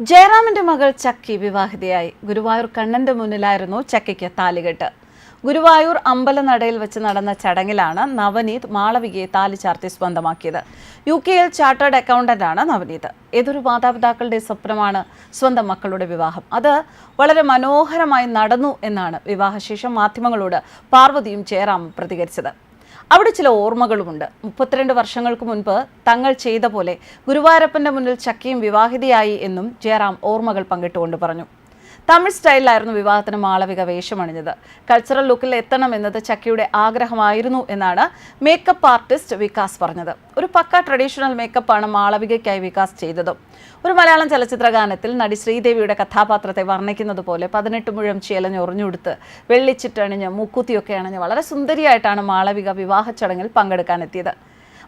ജയറാമിന്റെ മകൾ ചക്കി വിവാഹിതയായി. ഗുരുവായൂർ കണ്ണന്റെ മുന്നിലായിരുന്നു ചക്കിക്ക് താലികെട്ട്. ഗുരുവായൂർ അമ്പലനടയിൽ വെച്ച് നടന്ന ചടങ്ങിലാണ് നവനീത് മാളവികയെ താലി ചാർത്തി സ്വന്തമാക്കിയത്. യു കെയിൽ ചാർട്ടേഡ് അക്കൗണ്ടന്റ് ആണ് നവനീത്. ഏതൊരു മാതാപിതാക്കളുടെ സ്വപ്നമാണ് സ്വന്തം മക്കളുടെ വിവാഹം. അത് വളരെ മനോഹരമായി നടന്നു എന്നാണ് വിവാഹശേഷം മാധ്യമങ്ങളോട് പാർവതിയും ജയറാമും പ്രതികരിച്ചത്. അവിടെ ചില ഓർമ്മകളുമുണ്ട്. മുപ്പത്തിരണ്ട് വർഷങ്ങൾക്ക് മുൻപ് തങ്ങൾ ചെയ്ത പോലെ ഗുരുവായൂരപ്പന്റെ മുന്നിൽ ചക്കയും വിവാഹിതയായി എന്നും ജയറാം ഓർമ്മകൾ പങ്കിട്ടുകൊണ്ട് പറഞ്ഞു. തമിഴ് സ്റ്റൈലിലായിരുന്നു വിവാഹത്തിന് മാളവിക വേഷമണിഞ്ഞത് കൾച്ചറൽ ലുക്കിൽ എത്തണം എന്നത് ചക്കിയുടെ ആഗ്രഹമായിരുന്നു എന്നാണ് മേക്കപ്പ് ആർട്ടിസ്റ്റ് വികാസ് പറഞ്ഞത്. ഒരു പക്ക ട്രഡീഷണൽ മേക്കപ്പാണ് മാളവികയ്ക്കായി വികാസ് ചെയ്തതും. ഒരു മലയാളം ചലച്ചിത്ര ഗാനത്തിൽ നടി ശ്രീദേവിയുടെ കഥാപാത്രത്തെ വർണിക്കുന്നത് പോലെ പതിനെട്ട് മുഴം ചേലഞ്ഞൊറിഞ്ഞുകൊടുത്ത് വെള്ളിച്ചിട്ടണിഞ്ഞ് മുക്കുത്തിയൊക്കെ അണിഞ്ഞ് വളരെ സുന്ദരിയായിട്ടാണ് മാളവിക വിവാഹ ചടങ്ങിൽ പങ്കെടുക്കാനെത്തിയത്.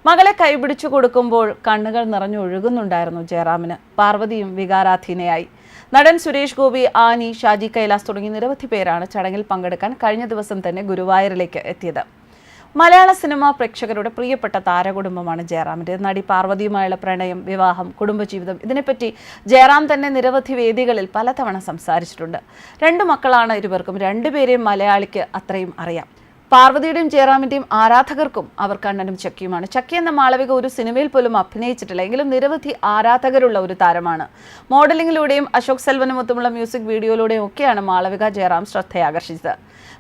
മകളെ കൈപിടിച്ചു കൊടുക്കുമ്പോൾ കണ്ണുകൾ നിറഞ്ഞൊഴുകുന്നുണ്ടായിരുന്നു ജയറാമിന്. പാർവതിയും വികാരാധീനയായി. നടൻ സുരേഷ് ഗോപി ആനി ഷാജി കൈലാസ് തുടങ്ങി നിരവധി പേരാണ് ചടങ്ങിൽ പങ്കെടുക്കാൻ കഴിഞ്ഞ ദിവസം തന്നെ ഗുരുവായൂരിലേക്ക് എത്തിയത്. മലയാള സിനിമാ പ്രേക്ഷകരുടെ പ്രിയപ്പെട്ട താരകുടുംബമാണ് ജയറാമിന്റെ നടി പാർവതിയുമായുള്ള പ്രണയം വിവാഹം കുടുംബജീവിതം ഇതിനെപ്പറ്റി ജയറാം തന്നെ നിരവധി വേദികളിൽ പലതവണ സംസാരിച്ചിട്ടുണ്ട്. രണ്ടു മക്കളാണ് ഇരുവർക്കും. രണ്ടുപേരെയും മലയാളിക്ക് അത്രയും അറിയാം. പാർവതിയുടെയും ജയറാമിന്റെയും ആരാധകർക്കും അവർ കണ്ണനും ചക്കിയുമാണ്. ചക്കി എന്ന മാളവിക ഒരു സിനിമയിൽ പോലും അഭിനയിച്ചിട്ടില്ല. എങ്കിലും നിരവധി ആരാധകരുള്ള ഒരു താരമാണ്. മോഡലിംഗിലൂടെയും അശോക് സെൽവനുമൊത്തുമുള്ള മ്യൂസിക് വീഡിയോയിലൂടെയും ഒക്കെയാണ് മാളവിക ജയറാം ശ്രദ്ധയാകർഷിച്ചത്.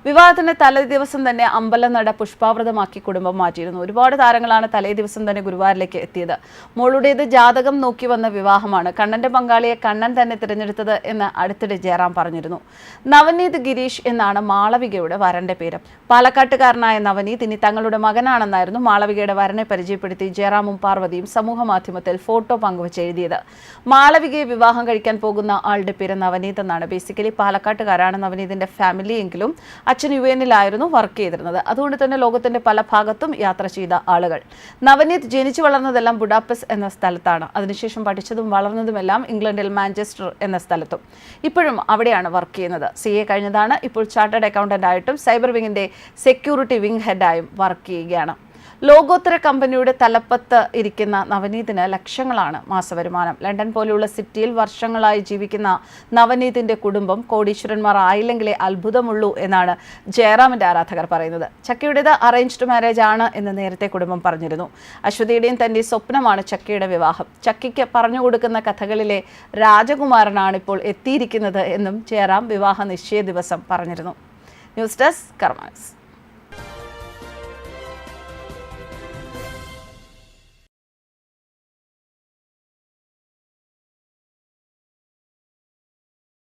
വിവാഹത്തിന്റെ തലേ ദിവസം തന്നെ അമ്പലനട പുഷ്പാവൃതമാക്കി കുടുംബം മാറ്റിയിരുന്നു. ഒരുപാട് താരങ്ങളാണ് തലേ ദിവസം തന്നെ ഗുരുവായൂരിലേക്ക് എത്തിയത്. മോളുടേത് ജാതകം നോക്കി വന്ന വിവാഹമാണ്. കണ്ണന്റെ പങ്കാളിയെ കണ്ണൻ തന്നെ തിരഞ്ഞെടുത്തത് എന്ന് അടുത്തിടെ ജയറാം പറഞ്ഞിരുന്നു. നവനീത് ഗിരീഷ് എന്നാണ് മാളവികയുടെ വരന്റെ പേര്. പാലക്കാട്ടുകാരനായ നവനീത് ഇനി തങ്ങളുടെ മകനാണെന്നായിരുന്നു മാളവികയുടെ വരനെ പരിചയപ്പെടുത്തി ജയറാമും പാർവതിയും സമൂഹ മാധ്യമത്തിൽ ഫോട്ടോ പങ്കുവച്ച് എഴുതിയത്. മാളവികയെ വിവാഹം കഴിക്കാൻ പോകുന്ന ആളുടെ പേര് നവനീത് എന്നാണ്. ബേസിക്കലി പാലക്കാട്ടുകാരാണ് നവനീതിന്റെ ഫാമിലി എങ്കിലും അച്ഛൻ യു എന്നിലായിരുന്നു വർക്ക് ചെയ്തിരുന്നത്. അതുകൊണ്ട് തന്നെ ലോകത്തിന്റെ പല ഭാഗത്തും യാത്ര ചെയ്ത ആളുകൾ. നവനീത് ജനിച്ചു വളർന്നതെല്ലാം ബുഡാപ്പസ് എന്ന സ്ഥലത്താണ്. അതിനുശേഷം പഠിച്ചതും വളർന്നതുമെല്ലാം ഇംഗ്ലണ്ടിൽ മാഞ്ചസ്റ്റർ എന്ന സ്ഥലത്തും. ഇപ്പോഴും അവിടെയാണ് വർക്ക് ചെയ്യുന്നത്. സി എ കഴിഞ്ഞതാണ്. ഇപ്പോൾ ചാർട്ടേഡ് അക്കൗണ്ടന്റ് ആയിട്ടും സൈബർ വിങ്ങിന്റെ സെക്യൂരിറ്റി വിങ് ഹെഡായും വർക്ക് ചെയ്യുകയാണ്. ലോകോത്തര കമ്പനിയുടെ തലപ്പത്ത് ഇരിക്കുന്ന നവനീതിന് ലക്ഷങ്ങളാണ് മാസവരുമാനം. ലണ്ടൻ പോലെയുള്ള സിറ്റിയിൽ വർഷങ്ങളായി ജീവിക്കുന്ന നവനീതിന്റെ കുടുംബം കോടീശ്വരന്മാർ ആയില്ലെങ്കിലേ അത്ഭുതമുള്ളൂ എന്നാണ് ജയറാമിന്റെ ആരാധകർ പറയുന്നത്. ചക്കയുടേത് അറേഞ്ച്ഡ് മാരേജ് ആണ് എന്ന് നേരത്തെ കുടുംബം പറഞ്ഞിരുന്നു. അശ്വതിയുടെയും തന്റെ സ്വപ്നമാണ് ചക്കിയുടെ വിവാഹം. ചക്കിക്ക് പറഞ്ഞു കൊടുക്കുന്ന കഥകളിലെ രാജകുമാരനാണ് ഇപ്പോൾ എത്തിയിരിക്കുന്നത് എന്നും ജയറാം വിവാഹ നിശ്ചയ ദിവസം പറഞ്ഞിരുന്നു. News desk കർമാൻസ്